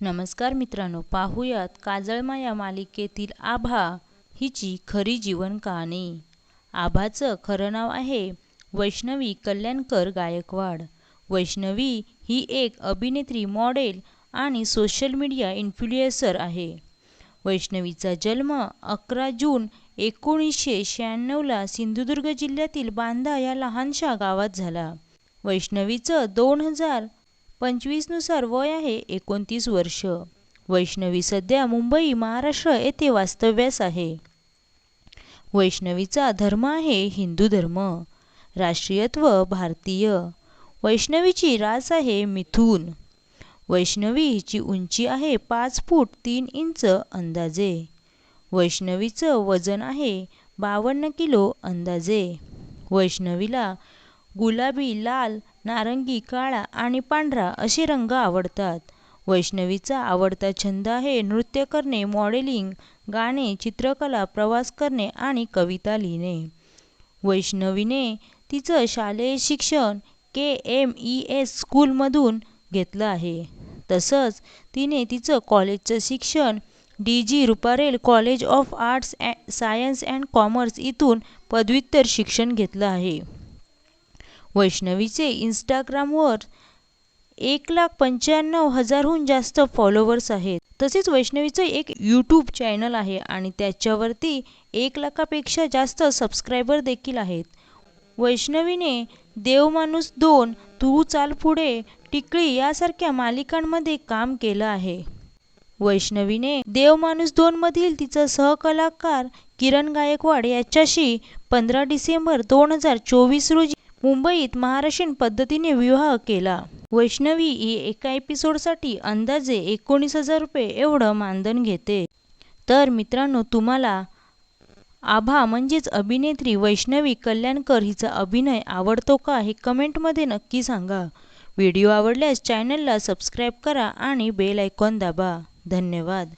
नमस्कार मित्रांनो पाहूयात काजळमा या मालिकेतील आभा हिची खरी जीवन कहाणी. आभाचं खरं नाव आहे वैष्णवी कल्याणकर गायकवाड. वैष्णवी ही एक अभिनेत्री मॉडेल आणि सोशल मीडिया इन्फ्लुएन्सर आहे. वैष्णवीचा जन्म अकरा जून एकोणीसशे शहाण्णवला सिंधुदुर्ग जिल्ह्यातील बांधा या लहानशा गावात झाला. वैष्णवीचं दोन हजार पंचवीसनुसार वय आहे एकोणतीस वर्ष. वैष्णवी सध्या मुंबई महाराष्ट्र येथे वास्तव्यास आहे. वैष्णवीचा धर्म आहे हिंदू धर्म. राष्ट्रीयत्व भारतीय. वैष्णवीची रास आहे मिथून. वैष्णवी हिची उंची आहे पाच फूट तीन इंच अंदाजे. वैष्णवीचं वजन आहे बावन्न किलो अंदाजे. वैष्णवीला गुलाबी लाल नारंगी काळा आणि पांढरा असे रंग आवडतात. वैष्णवीचा आवडता छंद आहे नृत्य करणे मॉडेलिंग गाणे चित्रकला प्रवास करणे आणि कविता लिहिणे. वैष्णवीने तिचं शालेय शिक्षण के एम ई एस स्कूलमधून घेतलं आहे. तसंच तिने तिचं कॉलेजचं शिक्षण D G Ruparel college of arts and science and commerce इथून पदव्युत्तर शिक्षण घेतलं आहे. वैष्णवीचे इंस्टाग्रामवर एक लाख पंच्याण्णव हजारहून जास्त फॉलोवर्स आहेत. तसेच वैष्णवीचं एक यूट्यूब चॅनल आहे आणि त्याच्यावरती एक लाखापेक्षा जास्त सबस्क्रायबर देखील आहेत. वैष्णवीने देवमाणूस दोन तू चाल पुढे टिकळी यासारख्या मालिकांमध्ये काम केलं आहे. वैष्णवीने देवमाणूस दोनमधील तिचा सहकलाकार किरण गायकवाड याच्याशी पंधरा डिसेंबर दोन हजार चोवीस रोजी मुंबईत महाराष्ट्रीयन पद्धतीने विवाह केला. वैष्णवी ही एका एपिसोडसाठी अंदाजे एकोणीस हजार रुपये एवढं मानधन घेते. तर मित्रांनो तुम्हाला आभा म्हणजेच अभिनेत्री वैष्णवी कल्याणकर हिचा अभिनय आवडतो का हे कमेंटमध्ये नक्की सांगा. व्हिडिओ आवडल्यास चॅनलला सबस्क्राईब करा आणि बेल आयकॉन दाबा. धन्यवाद.